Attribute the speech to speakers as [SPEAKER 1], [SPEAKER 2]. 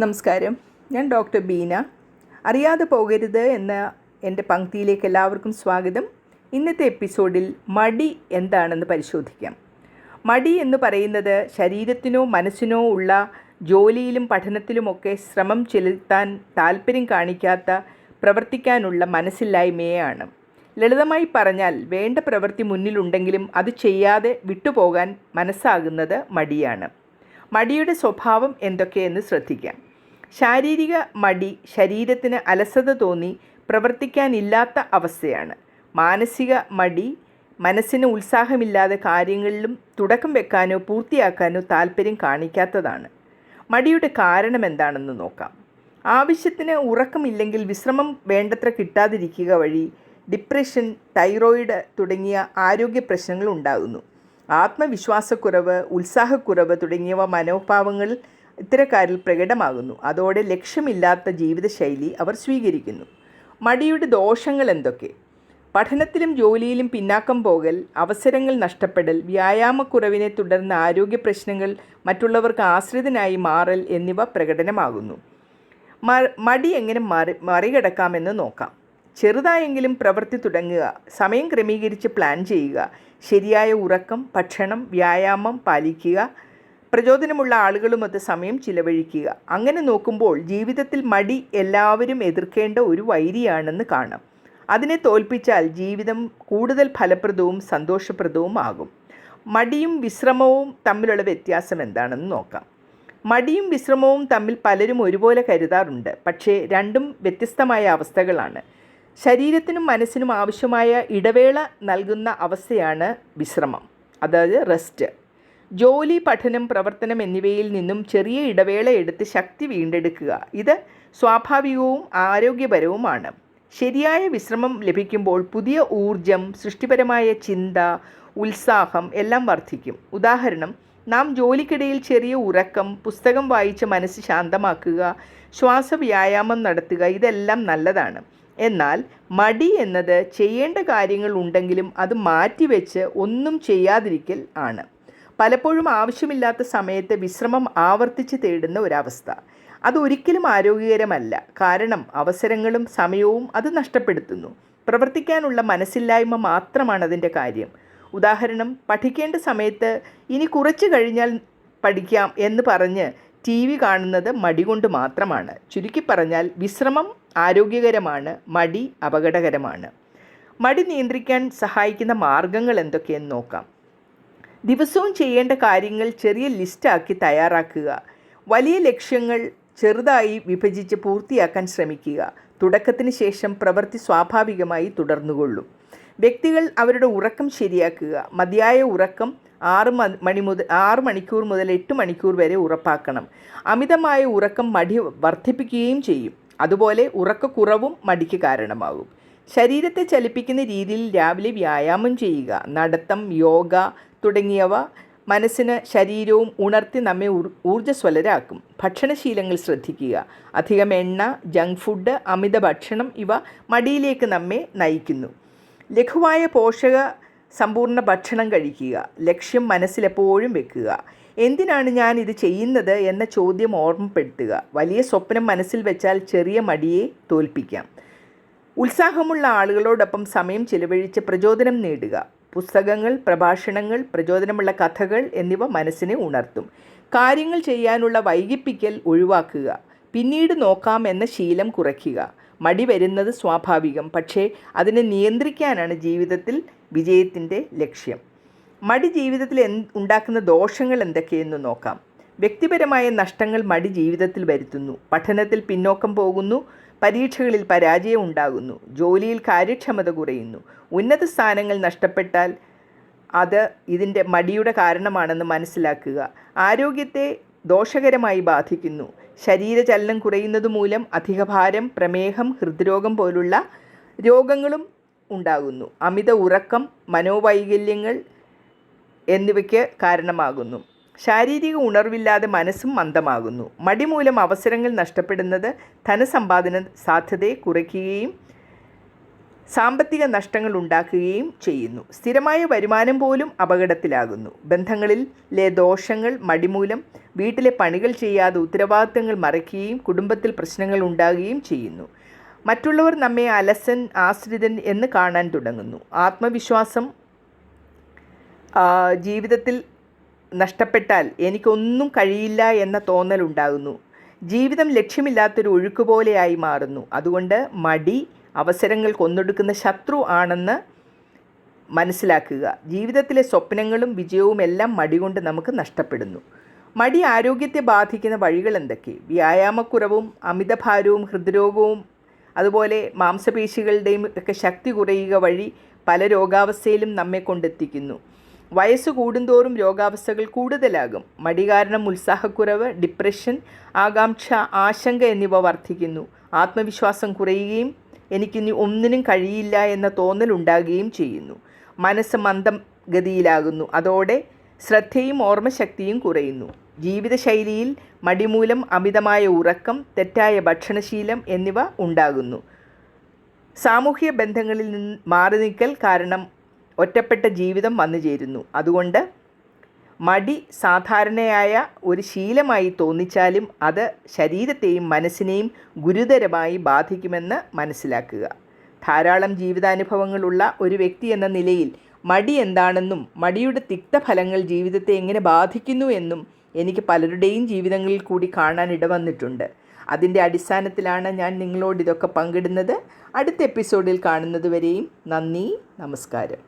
[SPEAKER 1] നമസ്കാരം. ഞാൻ ഡോക്ടർ ബീന. അറിയാതെ പോകരുത് എന്ന എന്റെ പങ്ക്തിയിലേക്ക് എല്ലാവർക്കും സ്വാഗതം. ഇന്നത്തെ എപ്പിസോഡിൽ മടി എന്താണെന്ന് പരിശോധിക്കാം. മടി എന്ന് പറയുന്നത് ശരീരത്തിനോ മനസ്സിനോ ഉള്ള ജോലിയിലും പഠനത്തിലുമൊക്കെ ശ്രമം ചെലുത്താൻ താല്പര്യം കാണിക്കാത്ത പ്രവർത്തിക്കാനുള്ള മനസ്സില്ലായ്മയാണ്. ലളിതമായി പറഞ്ഞാൽ വേണ്ട പ്രവൃത്തി മുന്നിലുണ്ടെങ്കിലും അത് ചെയ്യാതെ വിട്ടുപോകാൻ മനസ്സാകുന്നത് മടിയാണ്. മടിയുടെ സ്വഭാവം എന്തൊക്കെയെന്ന് ശ്രദ്ധിക്കാം. ശാരീരിക മടി ശരീരത്തിന് അലസത തോന്നി പ്രവർത്തിക്കാനില്ലാത്ത അവസ്ഥയാണ്. മാനസിക മടി മനസ്സിന് ഉത്സാഹമില്ലാതെ കാര്യങ്ങളിലും തുടക്കം വെക്കാനോ പൂർത്തിയാക്കാനോ താല്പര്യം കാണിക്കാത്തതാണ്. മടിയുടെ കാരണം എന്താണെന്ന് നോക്കാം. ആവശ്യത്തിന് ഉറക്കമില്ലെങ്കിൽ വിശ്രമം വേണ്ടത്ര കിട്ടാതിരിക്കുക വഴി ഡിപ്രഷൻ തൈറോയിഡ് തുടങ്ങിയ ആരോഗ്യ പ്രശ്നങ്ങൾ ഉണ്ടാകുന്നു. ആത്മവിശ്വാസക്കുറവ് ഉത്സാഹക്കുറവ് തുടങ്ങിയവ മനോഭാവങ്ങൾ ഇത്തരക്കാരിൽ പ്രകടമാകുന്നു. അതോടെ ലക്ഷ്യമില്ലാത്ത ജീവിതശൈലി അവർ സ്വീകരിക്കുന്നു. മടിയുടെ ദോഷങ്ങൾ എന്തൊക്കെ? പഠനത്തിലും ജോലിയിലും പിന്നാക്കം പോകൽ അവസരങ്ങൾ നഷ്ടപ്പെടൽ വ്യായാമക്കുറവിനെ തുടർന്ന് ആരോഗ്യ പ്രശ്നങ്ങൾ മറ്റുള്ളവർക്ക് ആശ്രിതനായി മാറൽ എന്നിവ പ്രകടനമാകുന്നു. മടി എങ്ങനെ മറി മറികടക്കാമെന്ന് നോക്കാം. ചെറുതായെങ്കിലും പ്രവൃത്തി തുടങ്ങുക സമയം ക്രമീകരിച്ച് പ്ലാൻ ചെയ്യുക ശരിയായ ഉറക്കം ഭക്ഷണം വ്യായാമം പാലിക്കുക പ്രചോദനമുള്ള ആളുകളുമൊത്ത് സമയം ചിലവഴിക്കുക. അങ്ങനെ നോക്കുമ്പോൾ ജീവിതത്തിൽ മടി എല്ലാവരും എതിർക്കേണ്ട ഒരു വൈരിയാണെന്ന് കാണാം. അതിനെ തോൽപ്പിച്ചാൽ ജീവിതം കൂടുതൽ ഫലപ്രദവും സന്തോഷപ്രദവും ആകും. മടിയും വിശ്രമവും തമ്മിലുള്ള വ്യത്യാസം എന്താണെന്ന് നോക്കാം. മടിയും വിശ്രമവും തമ്മിൽ പലരും ഒരുപോലെ കരുതാറുണ്ട്. പക്ഷേ രണ്ടും വ്യത്യസ്തമായ അവസ്ഥകളാണ്. ശരീരത്തിനും മനസ്സിനും ആവശ്യമായ ഇടവേള നൽകുന്ന അവസ്ഥയാണ് വിശ്രമം. അതായത് റെസ്റ്റ്. ജോലി പഠനം പ്രവർത്തനം എന്നിവയിൽ നിന്നും ചെറിയ ഇടവേള എടുത്ത് ശക്തി വീണ്ടെടുക്കുക. ഇത് സ്വാഭാവികവും ആരോഗ്യപരവുമാണ്. ശരിയായ വിശ്രമം ലഭിക്കുമ്പോൾ പുതിയ ഊർജം സൃഷ്ടിപരമായ ചിന്ത ഉത്സാഹം എല്ലാം വർദ്ധിക്കും. ഉദാഹരണം നാം ജോലിക്കിടയിൽ ചെറിയ ഉറക്കം പുസ്തകം വായിച്ച് മനസ്സ് ശാന്തമാക്കുക ശ്വാസവ്യായാമം നടത്തുക ഇതെല്ലാം നല്ലതാണ്. എന്നാൽ മടി എന്നത് ചെയ്യേണ്ട കാര്യങ്ങൾ ഉണ്ടെങ്കിലും അത് മാറ്റിവെച്ച് ഒന്നും ചെയ്യാതിരിക്കൽ ആണ്. പലപ്പോഴും ആവശ്യമില്ലാത്ത സമയത്ത് വിശ്രമം ആവർത്തിച്ച് തേടുന്ന ഒരവസ്ഥ. അതൊരിക്കലും ആരോഗ്യകരമല്ല. കാരണം അവസരങ്ങളും സമയവും അത് നഷ്ടപ്പെടുത്തുന്നു. പ്രവർത്തിക്കാനുള്ള മനസ്സില്ലായ്മ മാത്രമാണ് അതിന്റെ കാര്യം. ഉദാഹരണം പഠിക്കേണ്ട സമയത്ത് ഇനി കുറച്ച് കഴിഞ്ഞാൽ പഠിക്കാം എന്ന് പറഞ്ഞ് ടി വി കാണുന്നത് മടി കൊണ്ട് മാത്രമാണ്. ചുരുക്കി പറഞ്ഞാൽ വിശ്രമം ആരോഗ്യകരമാണ് മടി അപകടകരമാണ്. മടി നിയന്ത്രിക്കാൻ സഹായിക്കുന്ന മാർഗങ്ങൾ എന്തൊക്കെയെന്ന് നോക്കാം. ദിവസവും ചെയ്യേണ്ട കാര്യങ്ങൾ ചെറിയ ലിസ്റ്റാക്കി തയ്യാറാക്കുക. വലിയ ലക്ഷ്യങ്ങൾ ചെറുതായി വിഭജിച്ച് പൂർത്തിയാക്കാൻ ശ്രമിക്കുക. തുടക്കത്തിന് ശേഷം പ്രവൃത്തി സ്വാഭാവികമായി തുടർന്നുകൊള്ളും. വ്യക്തികൾ അവരുടെ ഉറക്കം ശരിയാക്കുക. മതിയായ ഉറക്കം ആറ് മണി മുതൽ ആറ് മണിക്കൂർ മുതൽ എട്ട് മണിക്കൂർ വരെ ഉറപ്പാക്കണം. അമിതമായ ഉറക്കം മടി വർദ്ധിപ്പിക്കുകയും ചെയ്യും. അതുപോലെ ഉറക്കക്കുറവും മടിക്ക് കാരണമാകും. ശരീരത്തെ ചലിപ്പിക്കുന്ന രീതിയിൽ രാവിലെ വ്യായാമം ചെയ്യുക നടത്തം യോഗ തുടങ്ങിയവ മനസ്സിന് ശരീരവും ഉണർത്തി നമ്മെ ഊർജസ്വലരാക്കും. ഭക്ഷണശീലങ്ങൾ ശ്രദ്ധിക്കുക അധികം എണ്ണ ജങ്ക് ഫുഡ് അമിത ഭക്ഷണം ഇവ മടിയിലേക്ക് നമ്മെ നയിക്കുന്നു. ലഘുവായ പോഷക സമ്പൂർണ ഭക്ഷണം കഴിക്കുക ലക്ഷ്യം മനസ്സിലെപ്പോഴും വെക്കുക. എന്തിനാണ് ഞാൻ ഇത് ചെയ്യുന്നത് എന്ന ചോദ്യം ഓർമ്മപ്പെടുത്തുക. വലിയ സ്വപ്നം മനസ്സിൽ വെച്ചാൽ ചെറിയ മടിയെ തോൽപ്പിക്കാം. ഉത്സാഹമുള്ള ആളുകളോടൊപ്പം സമയം ചിലവഴിച്ച് പ്രചോദനം നേടുക. പുസ്തകങ്ങൾ പ്രഭാഷണങ്ങൾ പ്രചോദനമുള്ള കഥകൾ എന്നിവ മനസ്സിനെ ഉണർത്തും. കാര്യങ്ങൾ ചെയ്യാനുള്ള വൈകിപ്പിക്കൽ ഒഴിവാക്കുക. പിന്നീട് നോക്കാം എന്ന ശീലം കുറയ്ക്കുക. മടി വരുന്നത് സ്വാഭാവികം പക്ഷേ അതിനെ നിയന്ത്രിക്കാനാണ് ജീവിതത്തിൽ വിജയത്തിന്റെ ലക്ഷ്യം. മടി ജീവിതത്തിൽ ഉണ്ടാക്കുന്ന ദോഷങ്ങൾ എന്തൊക്കെയെന്ന് നോക്കാം. വ്യക്തിപരമായ നഷ്ടങ്ങൾ മടി ജീവിതത്തിൽ വരുത്തുന്നു. പഠനത്തിൽ പിന്നോക്കം പോകുന്നു. പരീക്ഷകളിൽ പരാജയം ഉണ്ടാകുന്നു ജോലിയിൽ കാര്യക്ഷമത കുറയുന്നു. ഉന്നത സ്ഥാനങ്ങൾ നഷ്ടപ്പെട്ടാൽ അത് ഇതിന്റെ മടിയുടെ കാരണമാണെന്ന് മനസ്സിലാക്കുക. ആരോഗ്യത്തെ ദോഷകരമായി ബാധിക്കുന്നു. ശരീരചലനം കുറയുന്നത് മൂലം അധികഭാരം പ്രമേഹം ഹൃദ്രോഗം പോലുള്ള രോഗങ്ങളും ഉണ്ടാകുന്നു. അമിത ഉറക്കം മനോവൈകല്യങ്ങൾ എന്നിവയ്ക്ക് കാരണമാകുന്നു. ശാരീരിക ഉണർവില്ലാതെ മനസ്സും മന്ദമാകുന്നു. മടി മൂലം അവസരങ്ങൾ നഷ്ടപ്പെടുന്നത് ധനസമ്പാദന സാധ്യതയെ കുറയ്ക്കുകയും സാമ്പത്തിക നഷ്ടങ്ങൾ ഉണ്ടാക്കുകയും ചെയ്യുന്നു. സ്ഥിരമായ വരുമാനം പോലും അപകടത്തിലാകുന്നു. ബന്ധങ്ങളിലെ ദോഷങ്ങൾ മടിമൂലം വീട്ടിലെ പണികൾ ചെയ്യാതെ ഉത്തരവാദിത്തങ്ങൾ മറയ്ക്കുകയും കുടുംബത്തിൽ പ്രശ്നങ്ങൾ ഉണ്ടാകുകയും ചെയ്യുന്നു. മറ്റുള്ളവർ നമ്മെ അലസൻ ആശ്രിതൻ എന്ന് കാണാൻ തുടങ്ങുന്നു. ആത്മവിശ്വാസം ജീവിതത്തിൽ നഷ്ടപ്പെട്ടാൽ എനിക്കൊന്നും കഴിയില്ല എന്ന തോന്നലുണ്ടാകുന്നു. ജീവിതം ലക്ഷ്യമില്ലാത്തൊരു ഒഴുക്ക് പോലെയായി മാറുന്നു. അതുകൊണ്ട് മടി അവസരങ്ങൾ കൊന്നൊടുക്കുന്ന ശത്രു ആണെന്ന് മനസ്സിലാക്കുക. ജീവിതത്തിലെ സ്വപ്നങ്ങളും വിജയവും എല്ലാം മടി കൊണ്ട് നമുക്ക് നഷ്ടപ്പെടുന്നു. മടി ആരോഗ്യത്തെ ബാധിക്കുന്ന വഴികൾ എന്തൊക്കെ? വ്യായാമക്കുറവും അമിതഭാരവും ഹൃദ്രോഗവും അതുപോലെ മാംസപേശികളുടെയും ഒക്കെ ശക്തി കുറയുക വഴി പല രോഗാവസ്ഥയിലും നമ്മെ കൊണ്ടെത്തിക്കുന്നു. വയസ്സ് കൂടുന്തോറും രോഗാവസ്ഥകൾ കൂടുതലാകും. മടി കാരണം ഉത്സാഹക്കുറവ് ഡിപ്രഷൻ ആകാംക്ഷ ആശങ്ക എന്നിവ വർദ്ധിക്കുന്നു. ആത്മവിശ്വാസം കുറയുകയും എനിക്കിനി ഒന്നിനും കഴിയില്ല എന്ന തോന്നൽ ഉണ്ടാകുകയും ചെയ്യുന്നു. മനസ്സ് മന്ദം ഗതിയിലാകുന്നു. അതോടെ ശ്രദ്ധയും ഓർമ്മശക്തിയും കുറയുന്നു. ജീവിതശൈലിയിൽ മടിമൂലം അമിതമായ ഉറക്കം തെറ്റായ ഭക്ഷണശീലം എന്നിവ ഉണ്ടാകുന്നു. സാമൂഹ്യ ബന്ധങ്ങളിൽ നിന്ന് മാറി നിൽക്കൽ കാരണം ഒറ്റപ്പെട്ട ജീവിതം വന്നു ചേരുന്നു. അതുകൊണ്ട് മടി സാധാരണയായ ഒരു ശീലമായി തോന്നിച്ചാലും അത് ശരീരത്തെയും മനസ്സിനെയും ഗുരുതരമായി ബാധിക്കുമെന്ന് മനസ്സിലാക്കുക. ധാരാളം ജീവിതാനുഭവങ്ങളുള്ള ഒരു വ്യക്തി എന്ന നിലയിൽ മടി എന്താണെന്നും മടിയുടെ തിക്തഫലങ്ങൾ ജീവിതത്തെ എങ്ങനെ ബാധിക്കുന്നു എന്നും എനിക്ക് പലരുടെയും ജീവിതങ്ങളിൽ കൂടി കാണാൻ ഇടവന്നിട്ടുണ്ട് അതിന്റെ അടിസ്ഥാനത്തിലാണ് ഞാൻ നിങ്ങളോട് ഇതൊക്കെ പങ്കിടുന്നത്. അടുത്ത എപ്പിസോഡിൽ കാണുന്നതുവരെയും നന്ദി നമസ്കാരം.